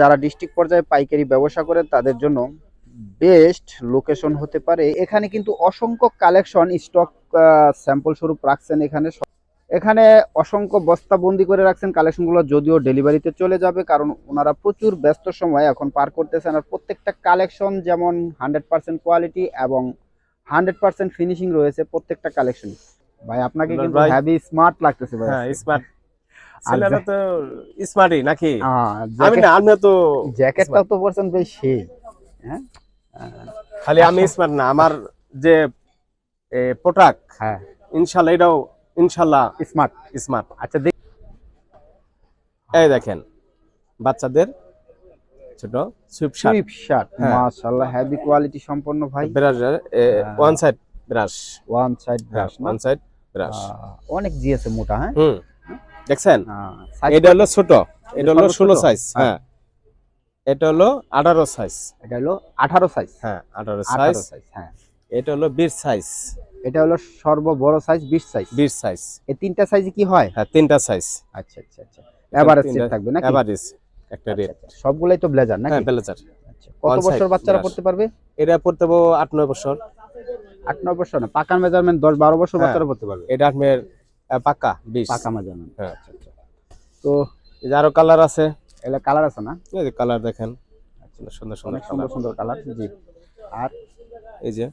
যারা ডিস্ট্রিক্ট পর্যায়ে পাইকারি ব্যবসা করে তাদের জন্য বেস্ট লোকেশন হতে পারে। এখানে কিন্তু অসংখ্য কালেকশন স্টক স্যাম্পল স্বরূপ রাখছেন এখানে। এখানে অসংখ্য বস্তা বন্দি করে রাখছেন কালেকশনগুলো যদিও ডেলিভারিতে চলে যাবে কারণ ওনারা প্রচুর ব্যস্ত সময় এখন পার করতেছেন। আর প্রত্যেকটা কালেকশন যেমন হান্ড্রেড পার্সেন্ট কোয়ালিটি এবং হান্ড্রেড পার্সেন্ট ফিনিশিং রয়েছে প্রত্যেকটা কালেকশন ভাই আপনাকে কিন্তু হ্যাভি স্মার্ট লাগতেছে ভাই। হ্যাঁ স্মার্ট ছেলেরা তো স্মার্টই নাকি? আমি না আমি তো জ্যাকেটটাও তো পরছেন বেশ সেই হ্যাঁ? খালি আমি স্মার্ট না আমার যে পোটাক হ্যাঁ। ইনশাল্লাহ এটাও ইনশাল্লাহ স্মার্ট স্মার্ট আচ্ছা দেখ এই দেখেন বাচ্চাদের ছোট সুইপ শার্ট সুইপ শার্ট। মাশাআল্লাহ হেভি কোয়ালিটি সম্পন্ন ভাই। ব্রাশের one side brush one side brush one side brush অনেক জিএসএ মোটা হ্যাঁ? দেখছেন? এটা হলো ছোট এটা হলো ষোলো সাইজ হ্যাঁ। হ্যাঁ। এটা হলো আঠারো সাইজ এটা হলো আঠারো সাইজ হ্যাঁ আঠারো সাইজ হ্যাঁ। এটা হলো বিশ সাইজ এটা হলো সর্ব বড় সাইজ বিশ সাইজ বিশ সাইজ এই তিনটা সাইজ কি হয়? হ্যাঁ তিনটা সাইজ আচ্ছা আচ্ছা আচ্ছা। এভারেজ থাকবে না এভারেজ একটা রেট সবগুলাই তো ব্লেজার নাকি? হ্যাঁ ব্লেজার আচ্ছা কত বছর বাচ্চারা পড়তে পারবে? এটা পড়তে পারব আট নয় বছর। আট নয় বছর না পাকা মেজারমেন্ট দশ বারো বছর হ্যাঁ। বাচ্চারা পড়তে পারবে? এটা আপনার পাক্কা বিশ পাকা মেজারমেন্ট হ্যাঁ। আচ্ছা আচ্ছা। তো এই যে আরও কালার আছে এগুলা কালার আছে না? এই যে কালার দেখেন। সুন্দর সুন্দর সুন্দর সুন্দর কালার সুন্দর কালার জি। আর এই যে?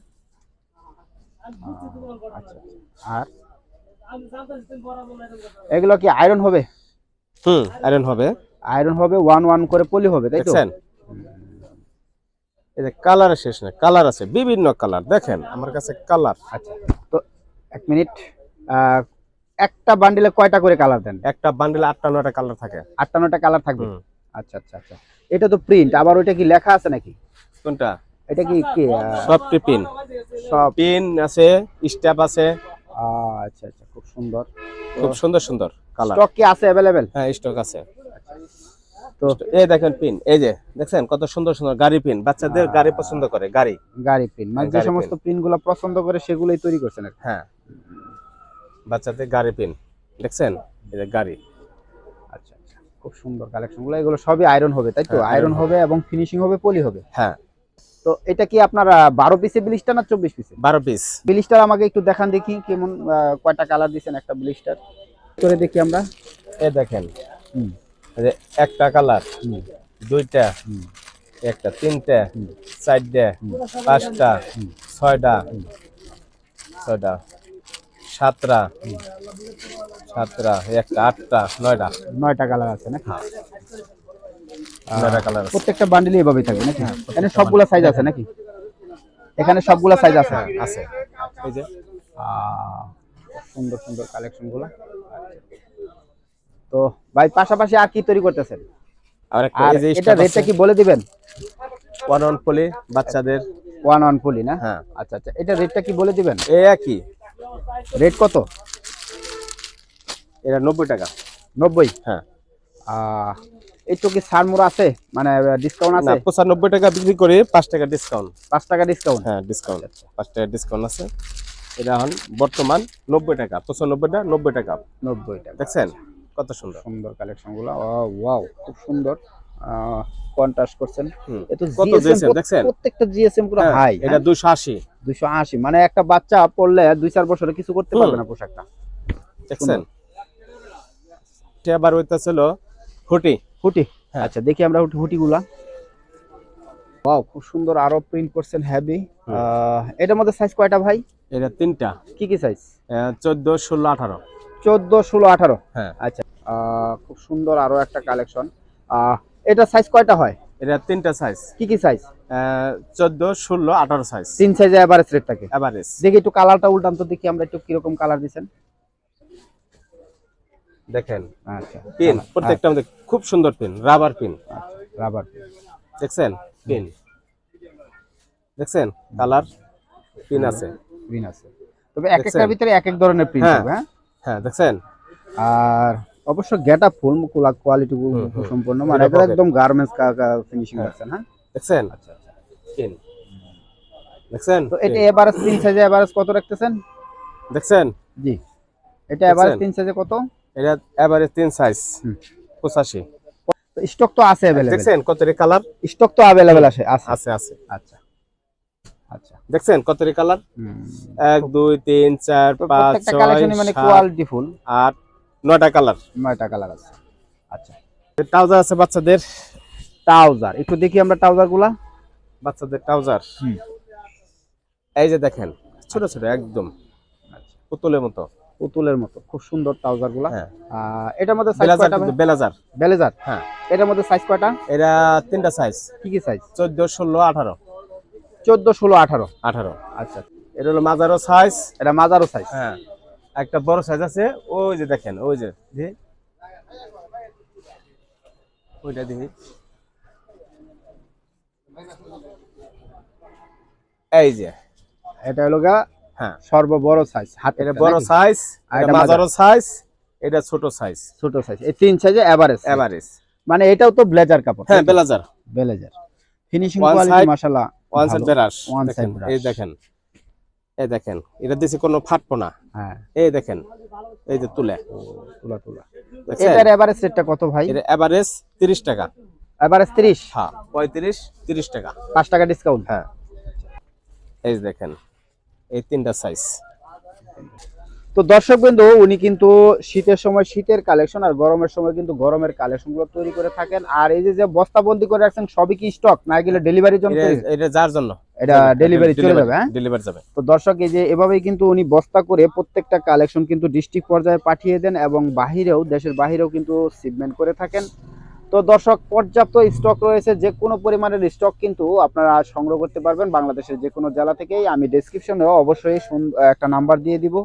আচ্ছা আচ্ছা। আর? এগুলো কি আয়রন হবে? হুম আয়রন হবে। আয়রন হবে ওয়ান ওয়ান করে পলি হবে তাই তো? দেখছেন? এই যে কালার শেষ না কালার আছে বিভিন্ন কালার দেখেন আমার কাছে কালার আচ্ছা। তো এক মিনিট একটা বান্ডিলে কয়টা করে কালার দেন? একটা বান্ডেল আটটা নয়টা কালার থাকে। আটটা নয়টা কালার থাকবে আচ্ছা আচ্ছা আচ্ছা। এটা তো প্রিন্ট আবার ওইটা কি লেখা আছে নাকি? কোনটা? এটা কি কি? সব পিন সব। পিন আছে স্ট্যাপ আছে। আচ্ছা আচ্ছা খুব সুন্দর। খুব সুন্দর সুন্দর কালার স্টক কি আছে অ্যাভেলেবেল হ্যাঁ স্টক আছে। তো এই দেখেন পিন এই যে দেখছেন কত সুন্দর সুন্দর গাড়ি পিন বাচ্চাদের গাড়ি পছন্দ করে গাড়ি। গাড়ি প্রিন্ট মানে যে সমস্ত প্রিন্টগুলো পছন্দ করে সেগুলোই তৈরি করছেন হ্যাঁ। বাচ্চাদের গাড়ি পিন দেখছেন? এই যে গাড়ি। আচ্ছা আচ্ছা খুব সুন্দর কালেকশনগুলো। এগুলো সবই আয়রন হবে তাই তো? হ্যাঁ, আয়রন হবে। এবং ফিনিশিং হবে পলি হবে? হ্যাঁ। তো এটা কি আপনার বারো পিসে ব্লিস্টার না চব্বিশ পিসে বারো পিস ব্লিস্টার আমাকে একটু দেখান দেখি কেমন কয়টা কালার দিছেন একটা ব্লিস্টার করে দেখি আমরা। এ দেখেন। এই যে একটা কালার দুইটা একটা তিনটা। চারটা পাঁচটা ছয়টা ছয়টা। সাতটা। সাতটা একটা আটটা নয়টা। নয়টা কালার আছে নাকি? নয়টা কালার প্রত্যেকটা বান্ডিলে এভাবেই থাকবে নাকি? এখানে সবগুলা সাইজ আছে নাকি? এখানে সবগুলা সাইজ আছে। হ্যাঁ, আছে। এই যে। সুন্দর সুন্দর কালেকশনগুলা তো ভাই পাশাপাশি আর কি তৈরি করতেছেন? আর এটা রেটটা কি বলে দিবেন? ওয়ান ওয়ান পলি বাচ্চাদের। ওয়ান ওয়ান পুলি না? হ্যাঁ। আচ্ছা আচ্ছা। এটা রেটটা কি বলে দিবেন? এই একই। রেট কত? এটা নব্বই টাকা। নব্বই? হ্যাঁ। একটু কি সারমুর আছে? মানে ডিসকাউন্ট আছে? পঁচানব্বই টাকা বিক্রি করি পাঁচ টাকা ডিসকাউন্ট পাঁচ টাকা ডিসকাউন্ট হ্যাঁ ডিসকাউন্ট পাঁচ টাকা ডিসকাউন্ট আছে। এটা এখন বর্তমান নব্বই টাকা। পঁচানব্বইটা নব্বই টাকা। নব্বই টাকা। দেখছেন? কত সুন্দর। সুন্দর কালেকশনগুলো। ওয়াও খুব সুন্দর। কন্ট্রাস্ট করছেন। কত দেখছেন? প্রত্যেকটা জিএসএমগুলো হ্যাঁ, হাই এটা দুশো আশি। দুইশো আশি মানে একটা বাচ্চা পড়লে দুই চার বছরে কিছু করতে পারবে না পোশাকটা। দেখছেন? এটা আবার হইতেছিল হুটি। হুটি? হ্যাঁ। আচ্ছা দেখি আমরা হুটি গুলা ওয়াও খুব সুন্দর আরও প্রিন্ট করছেন হেভি এটার মধ্যে সাইজ কয়টা ভাই? এটা তিনটা। কি কি সাইজ চোদ্দ ষোলো আঠারো। চোদ্দ ষোলো আঠারো। হ্যাঁ। আচ্ছা আহ, খুব সুন্দর আরও একটা কালেকশন এটা সাইজ কয়টা হয়? এটা তিনটা সাইজ কি কি সাইজ চোদ্দ ষোলো আঠারো সাইজ তিন সাইজে এভারেজ রেট থাকে। এভারেজ দেখি একটু কালারটা উল্টান তো দেখি আমরা একটু কীরকম কালার দিছেন। দেখেন। আচ্ছা। পিন প্রত্যেকটা আমাদের খুব সুন্দর পিন রাবার পিন রাবার দেখছেন? পিন দেখছেন? কালার পিন আছে। গ্রিন আছে। তবে এক? একটার ভিতরে এক এক ধরনের প্রিন্ট হ্যাঁ। হবে হ্যাঁ? হ্যাঁ দেখছেন? আর অবশ্য গেটা ফুল কোয়ালিটি সম্পূর্ণ। মানে একদম গার্মেন্টস ফিনিশিং আছেন হ্যাঁ। দেখছেন? আচ্ছা আচ্ছা। দেখছেন? তো এটা এভারেজ তিন সাইজে এভারেজ কত রাখতেছেন? দেখছেন? জি। এটা এভারেজ তিন সাইজে কত? এটা এভারেজ তিন সাইজ 85 স্টক তো আছে अवेलेबल দেখছেন কত রে কালার স্টক তো अवेलेबल আছে আছে। আছে আচ্ছা। আচ্ছা। দেখছেন কত রে কালার 1 2 3 4 5 6 7 8 নয়টা কালার। নয়টা কালার আছে। আচ্ছা। ট্রাউজার আছে বাচ্চাদের ট্রাউজার। একটু দেখি আমরা ট্রাউজারগুলা বাচ্চাদের ট্রাউজার। এই যে দেখেন ছোট ছোট একদম। আচ্ছা। পুতুলের মতো। পুতুলের মতো। খুব সুন্দর ট্রাউজারগুলা হ্যাঁ এটার মধ্যে সাইজ কয়টা বেলাজার। বেলেজার? হ্যাঁ। এটার মধ্যে সাইজ কয়টা? এটা তিনটা সাইজ কি কি সাইজ চোদ্দ ষোলো আঠারো। চোদ্দ ষোলো আঠারো। আঠারো। আচ্ছা। এটা হলো মাজারো সাইজ এটা মাজারো সাইজ হ্যাঁ। একটা বড় সাইজ আছে ওই যে দেখেন ওই যে ওইটা দেখি। এই যে এটা হলো গা হ্যাঁ। সর্ববড় সাইজ হাতে এটা বড় সাইজ এটা এটা সাইজ এটা ছোট সাইজ ছোট সাইজ এই তিন সাইজে এভারেজ এভারেজ মানে এটাও তো ব্লেজার কাপড় হ্যাঁ বেলাজার ব্লেজার ফিনিশিং কোয়ালিটি মাশাআল্লাহ ওয়ান সাইড। বেরাস One দেখেন এই দেখেন। এই দেখেন এটা দিছে কোনো ফাটবো না। হ্যাঁ। এই দেখেন এই যে তুলে। তুলা তুলা। এটার এভারেজ রেটটা কত ভাই? এটা এভারেজ তিরিশ টাকা। এভারেজ 30 হ্যাঁ পঁয়ত্রিশ তিরিশ টাকা। 5 টাকা ডিসকাউন্ট হ্যাঁ। এই দেখেন এই তিনটা সাইজ তো দর্শক বিন্দু উনি কিন্তু শীতের সময় শীতের কালেকশন আর গরমের সময় কিন্তু গরমের কালেকশনগুলো তৈরি করে থাকেন। আর এই যে যে বস্তাবন্দি করে রাখছেন সবই কি স্টক না গেলে ডেলিভারির জন্য এটা যার জন্য? এটা ডেলিভারি চলে যাবে হ্যাঁ? ডেলিভারি যাবে। তো দর্শক এই যে এভাবেই কিন্তু উনি বস্তা করে প্রত্যেকটা কালেকশন কিন্তু ডিস্ট্রিক্ট পর্যায়ে পাঠিয়ে দেন এবং বাহিরেও দেশের বাহিরেও কিন্তু শিপমেন্ট করে থাকেন। তো দর্শক পর্যাপ্ত স্টক রয়েছে যে কোনো পরিমাণের স্টক কিন্তু আপনারা সংগ্রহ করতে পারবেন বাংলাদেশের যে কোনো জেলা থেকেই। আমি ডেসক্রিপশনেও অবশ্যই একটা নাম্বার দিয়ে দিব।